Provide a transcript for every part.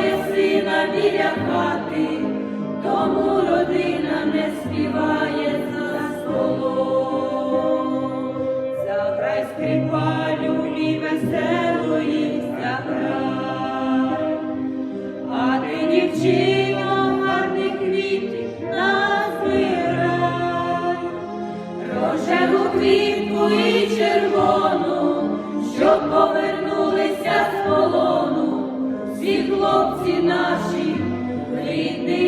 Немає сина біля хати, тому родина не співає за столом. Заграй скрипалю і веселої заграй, а ти дівчино гарних квітів назбирай, рожеву квітку і червону, щоб повернулися з полону хлопці наші, край.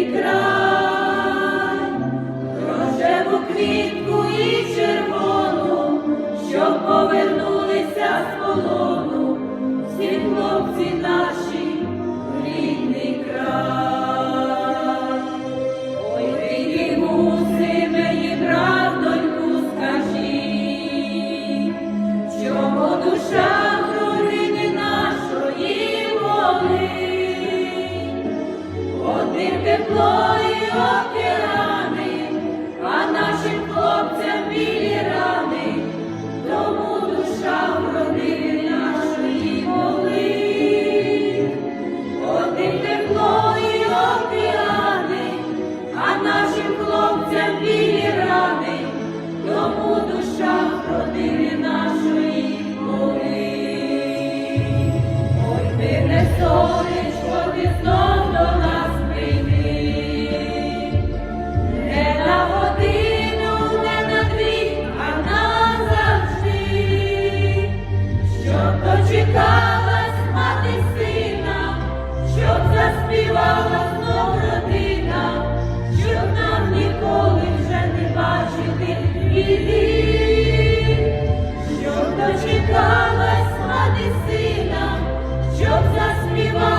Ти тепло а нашим хлопцям білі рани, тому душа родини нашої гори. Ой, ти не сонечко, ти знов до нас прийди, не на годину, не на дві, а назавжди, щоб дочекалась мати сина заспівала знов родина, щоб нам ніколи вже не бачити біди, щоб дочекалась мати сина, щоб заспівала.